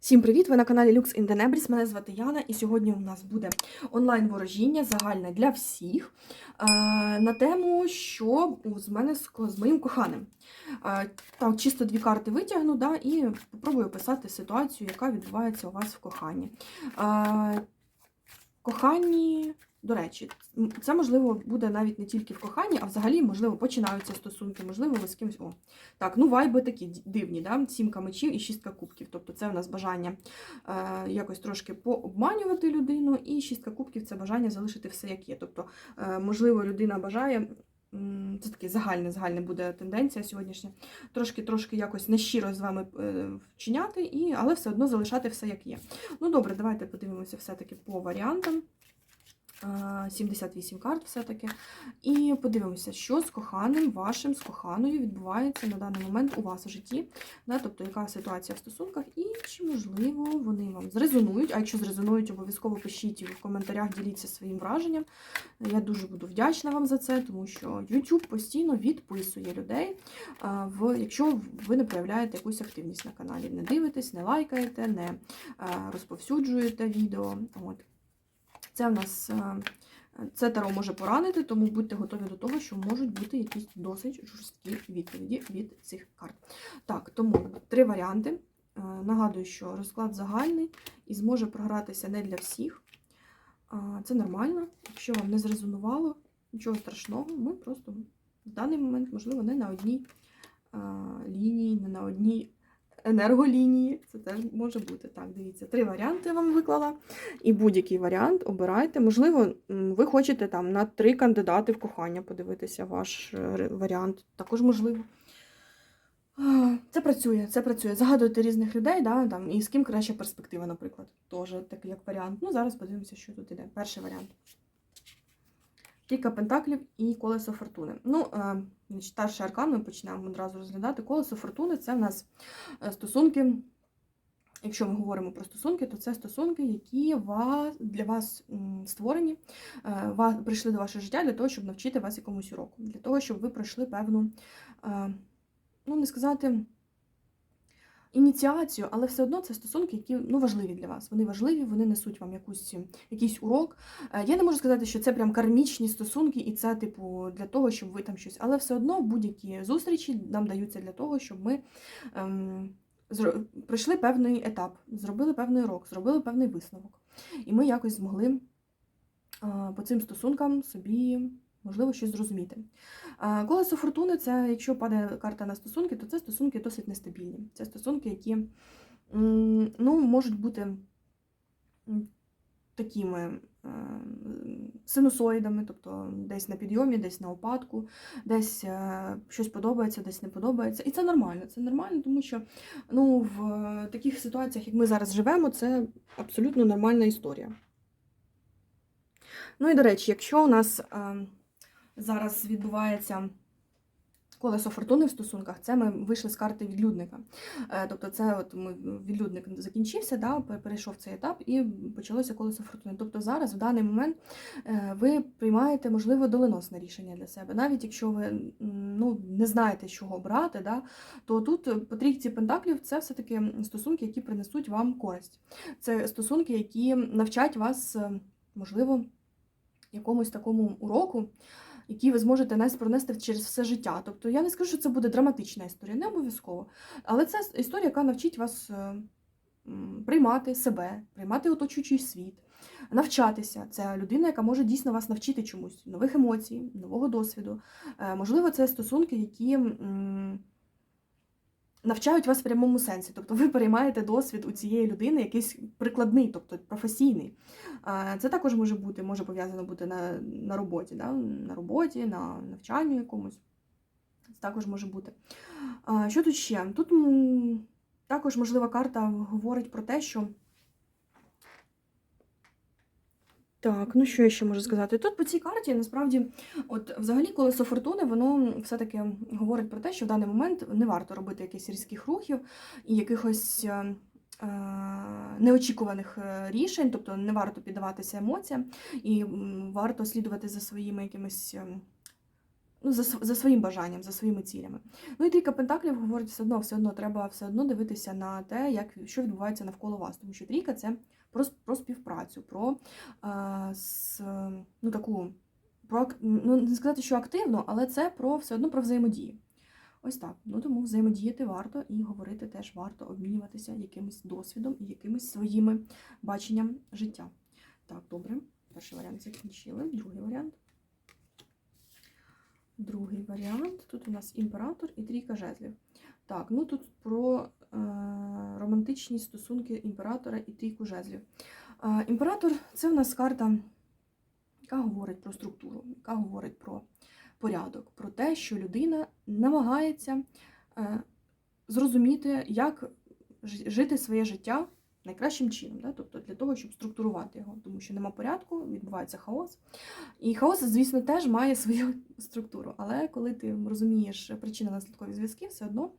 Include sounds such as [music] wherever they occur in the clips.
Всім привіт! Ви на каналі Lux in the Nebris. Мене звати Яна, і сьогодні у нас буде онлайн-ворожіння загальне для всіх е, на тему, що з мене з, моїм коханим. Е, так, чисто дві карти витягну да, і спробую описати ситуацію, яка відбувається у вас в коханні. Е, коханні, до речі, це можливо буде навіть не тільки в коханні, а взагалі, можливо, починаються стосунки, можливо, ви з кимось. О, так, ну вайби такі дивні, да? сімка мечів і шістка кубків. Тобто це в нас бажання е, якось трошки пообманювати людину, і шістка кубків це бажання залишити все як є. Тобто, е, можливо, людина бажає. Це таке загальне, загальне буде тенденція сьогоднішня. Трошки трошки якось нещиро з вами е, вчиняти, і, але все одно залишати все як є. Ну добре, давайте подивимося все-таки по варіантам. Е, 78 карт все-таки. І подивимося, що з коханим вашим, з коханою відбувається на даний момент у вас у житті. Да? Тобто, яка ситуація в стосунках, і чи, можливо, вони вам зрезонують. А якщо зрезонують, обов'язково пишіть в коментарях, діліться своїм враженням. Я дуже буду вдячна вам за це, тому що YouTube постійно відписує людей, в, якщо ви не проявляєте якусь активність на каналі. Не дивитесь, не лайкаєте, не розповсюджуєте відео. От. Це в нас. це таро може поранити, тому будьте готові до того, що можуть бути якісь досить жорсткі відповіді від цих карт. Так, тому три варіанти. Е, Нагадую, що розклад загальний і зможе програтися не для всіх. Це нормально. Якщо вам не зрезонувало, нічого страшного, ми просто в даний момент, можливо, не на одній лінії, не на одній енерголінії. Це теж може бути. Так, дивіться, три варіанти я вам виклала. І будь-який варіант обирайте. Можливо, ви хочете там на три кандидати в кохання подивитися ваш е, варіант. Також можливо. Це працює, це працює. Загадуйте різних людей, да, там, і з ким краща перспектива, наприклад. Теж такий як варіант. Ну, зараз подивимося, що тут іде. Перший варіант. Кілька пентаклів і колесо фортуни. Ну, е, старший аркан ми почнемо одразу розглядати. Колесо фортуни це в нас е, стосунки. Якщо ми говоримо про стосунки, то це стосунки, які вас, для вас створені, е, ва- прийшли до вашого життя для того, щоб навчити вас якомусь уроку, для того, щоб ви пройшли певну, е, ну не сказати ініціацію, але все одно це стосунки, які ну, важливі для вас. Вони важливі, вони несуть вам якусь, якийсь урок. Е, Я не можу сказати, що це прям кармічні стосунки, і це, типу, для того, щоб ви там щось. Але все одно будь-які зустрічі нам даються для того, щоб ми. Ем, пройшли певний етап, зробили певний урок, зробили певний висновок. І ми якось змогли по цим стосункам собі, можливо, щось зрозуміти. Колесо фортуни це, якщо падає карта на стосунки, то це стосунки досить нестабільні. Це стосунки, які ну, можуть бути такими синусоїдами, тобто десь на підйомі, десь на опадку, десь е, щось подобається, десь не подобається. І це нормально. Це нормально, тому що ну, в е, таких ситуаціях, як ми зараз живемо, це абсолютно нормальна історія. Ну і до речі, якщо у нас е, зараз відбувається колесо фортуни в стосунках, це ми вийшли з карти відлюдника. Е, тобто, це от ми відлюдник закінчився, да, перейшов цей етап і почалося колесо фортуни. Тобто зараз, в даний момент, е, ви приймаєте, можливо, доленосне рішення для себе. Навіть якщо ви ну, не знаєте, чого брати, да, то тут по трійці пентаклів це все-таки стосунки, які принесуть вам користь. Це стосунки, які навчать вас, е, можливо, якомусь такому уроку, який ви зможете нас пронести через все життя. Тобто я не скажу, що це буде драматична історія, не обов'язково. Але це історія, яка навчить вас е, приймати себе, приймати оточуючий світ, навчатися. Це людина, яка може дійсно вас навчити чомусь, нових емоцій, нового досвіду. Е, Можливо, це стосунки, які. Навчають вас в прямому сенсі, тобто ви переймаєте досвід у цієї людини, якийсь прикладний, тобто професійний. Це також може бути, може пов'язано бути на, на роботі, да? на роботі, на навчанні якомусь. Це також може бути. Що тут ще? Тут також можлива карта говорить про те, що. Так, ну що я ще можу сказати? Тут по цій карті насправді, от взагалі колесо фортуни, воно все-таки говорить про те, що в даний момент не варто робити якихось різких рухів і якихось е, е, неочікуваних е, рішень, тобто не варто піддаватися емоціям, і варто слідувати за своїми якимись. е, ну, за, за своїм бажанням, за своїми цілями. Ну і трійка пентаклів говорить все одно, все одно треба все одно дивитися на те, як що відбувається навколо вас. Тому що трійка це про, про співпрацю, про е, с, ну, таку про ну, не сказати, що активно, але це про все одно про взаємодію. Ось так. Ну тому взаємодіяти варто і говорити теж варто обмінюватися якимось досвідом і якимось своїми баченням життя. Так, добре. Перший варіант закінчили. Другий варіант. Другий варіант. Тут у нас імператор і трійка жезлів. Так, ну тут про романтичні стосунки імператора і трійку жезлів. Е, імператор це в нас карта, яка говорить про структуру, яка говорить про порядок, про те, що людина намагається е, зрозуміти, як жити своє життя найкращим чином, да? тобто для того, щоб структурувати його, тому що нема порядку, відбувається хаос. І хаос, звісно, теж має свою [laughs] структуру. Але коли ти розумієш причинно-наслідкові зв'язки, все одно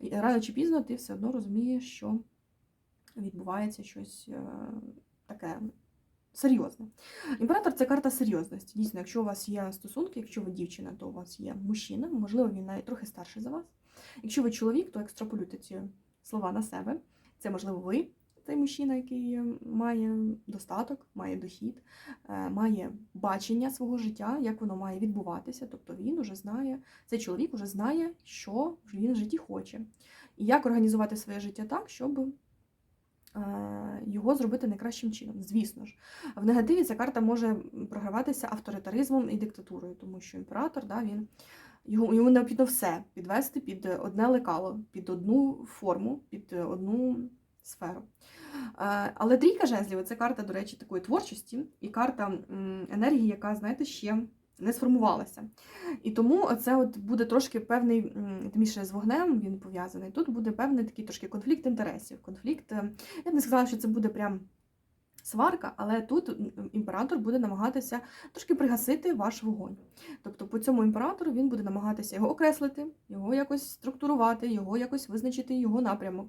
рано чи пізно ти все одно розумієш, що відбувається щось е, таке серйозне. Імператор це карта серйозності. Дійсно, якщо у вас є стосунки, якщо ви дівчина, то у вас є мужчина, можливо, він навіть трохи старший за вас. Якщо ви чоловік, то екстраполюйте ці слова на себе. Це, можливо, ви, цей мужчина, який має достаток, має дохід, е, має бачення свого життя, як воно має відбуватися. Тобто він уже знає, цей чоловік уже знає, що він в житті хоче. І як організувати своє життя так, щоб е, його зробити найкращим чином. Звісно ж, в негативі ця карта може програватися авторитаризмом і диктатурою, тому що імператор, да, він йому, йому необхідно все підвести під одне лекало, під одну форму, під одну сферу. Е, Але трійка жезлів це карта, до речі, такої творчості і карта енергії, яка, знаєте, ще не сформувалася. І тому це от буде трошки певний, тим більше з вогнем він пов'язаний. Тут буде певний такий трошки конфлікт інтересів. Конфлікт, е, я б не сказала, що це буде прям сварка, але тут імператор буде намагатися трошки пригасити ваш вогонь. Тобто по цьому імператору він буде намагатися його окреслити, його якось структурувати, його якось визначити його напрямок.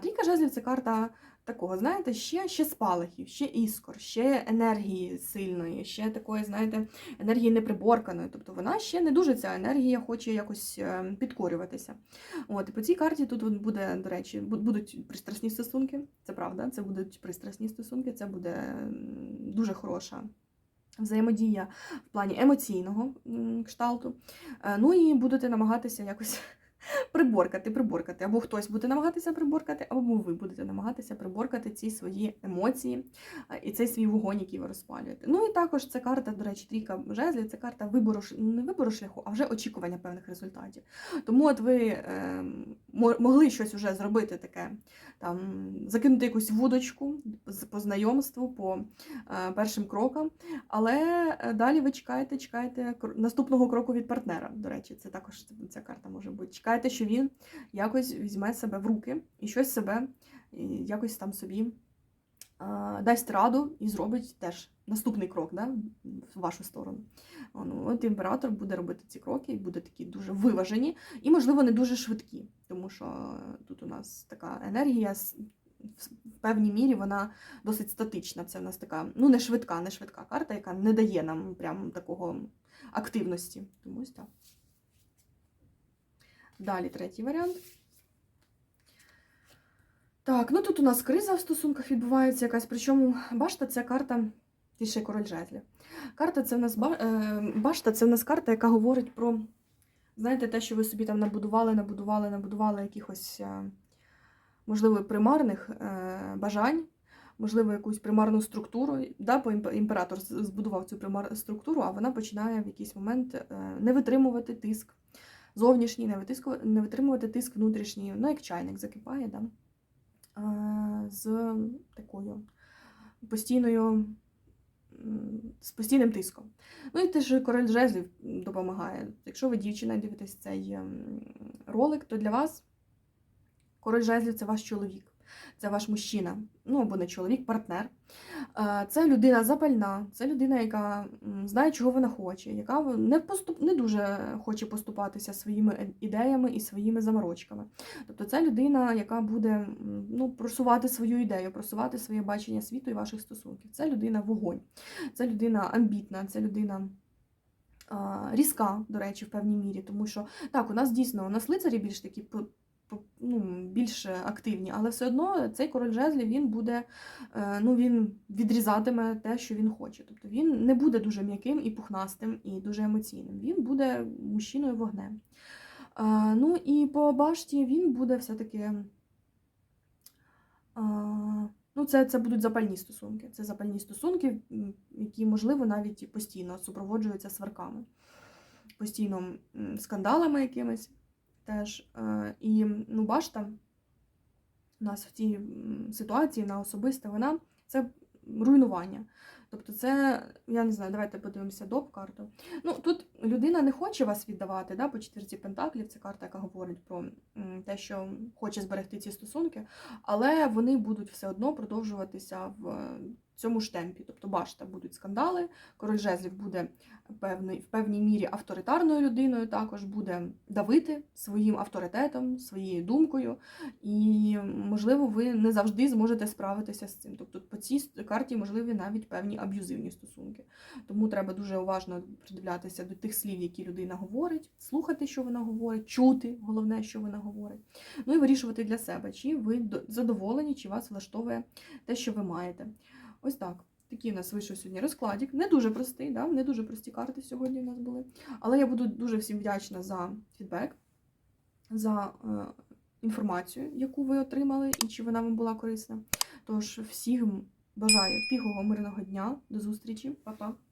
Трійка жезлів це карта такого, знаєте, ще, ще спалахів, ще іскор, ще енергії сильної, ще такої, знаєте, енергії неприборканої. Тобто вона ще не дуже ця енергія хоче якось е, підкорюватися. От, і по цій карті тут буде, до речі, будуть пристрасні стосунки, це правда, це будуть пристрасні стосунки, це буде дуже хороша. Взаємодія в плані емоційного кшталту. Е, Ну і будете намагатися якось приборкати, приборкати. Або хтось буде намагатися приборкати, або ви будете намагатися приборкати ці свої емоції е, і цей свій вогонь, який ви розпалюєте. Ну і також це карта, до речі, трійка жезлів, це карта вибору не вибору шляху, а вже очікування певних результатів. Тому от ви е, могли щось вже зробити таке, там закинути якусь вудочку по знайомству, по е, першим крокам. Але е, далі ви чекаєте, чекаєте наступного кроку від партнера. До речі, це також ця карта може бути. Чекаєте, що він якось візьме себе в руки і щось себе якось там собі а, дасть раду і зробить теж наступний крок да, в вашу сторону. Ну, от імператор буде робити ці кроки і буде такі дуже виважені і, можливо, не дуже швидкі, тому що тут у нас така енергія в певній мірі вона досить статична. Це в нас така, ну не швидка, не швидка карта, яка не дає нам прям такого активності. Тому ось так. Далі третій варіант. Так, ну тут у нас криза в стосунках відбувається якась, причому башта це карта, і ще король жезлів. Карта це в нас е, башта, це в нас карта, яка говорить про, знаєте, те, що ви собі там набудували, набудували, набудували якихось, е, можливо, примарних е, бажань, можливо, якусь примарну структуру. Да, бо імператор збудував цю примарну структуру, а вона починає в якийсь момент не витримувати тиск зовнішній, не, витиску- не витримувати тиск внутрішній, ну як чайник закипає, да? з такою постійною. З постійним тиском. Ну і теж король жезлів допомагає. Якщо ви дівчина дивитесь цей ролик, то для вас король жезлів це ваш чоловік, це ваш мужчина, ну або не чоловік, партнер. Е, Це людина запальна, це людина, яка знає, чого вона хоче, яка не поступ... не дуже хоче поступатися своїми е- ідеями і своїми заморочками. Тобто це людина, яка буде ну, просувати свою ідею, просувати своє бачення світу і ваших стосунків. Це людина вогонь, це людина амбітна, це людина різка, до речі, в певній мірі, тому що так, у нас дійсно у нас лицарі більш такі ну, більш активні, але все одно цей король жезлів він буде, е, ну він відрізатиме те, що він хоче. Тобто він не буде дуже м'яким і пухнастим, і дуже емоційним. Він буде мужчиною вогнем. Е, Ну і по башті він буде все-таки. Ну, це, це будуть запальні стосунки. Це запальні стосунки, які, можливо, навіть постійно супроводжуються сварками, постійно скандалами якимись теж. Е, І ну, башта у нас в цій ситуації на особисте вона це руйнування. Тобто, це, я не знаю, давайте подивимося доп карту. Ну, тут людина не хоче вас віддавати, да, по четвірці пентаклів, це карта, яка говорить про те, що хоче зберегти ці стосунки, але вони будуть все одно продовжуватися в цьому ж темпі. Тобто, бачите, будуть скандали, король жезлів буде певний, в певній мірі авторитарною людиною, також буде давити своїм авторитетом, своєю думкою, і, можливо, ви не завжди зможете справитися з цим. Тобто, по цій карті можливі навіть певні аб'юзивні стосунки. Тому треба дуже уважно придивлятися до тих слів, які людина говорить, слухати, що вона говорить, чути, головне, що вона говорить. Ну і вирішувати для себе, чи ви до- задоволені, чи вас влаштовує те, що ви маєте. Ось так. Такий у нас вийшов сьогодні розкладик. Не дуже простий, да? не дуже прості карти сьогодні у нас були. Але я буду дуже всім вдячна за фідбек, за е, інформацію, яку ви отримали, і чи вона вам була корисна. Тож всім бажаю тихого, мирного дня. До зустрічі, Па-па!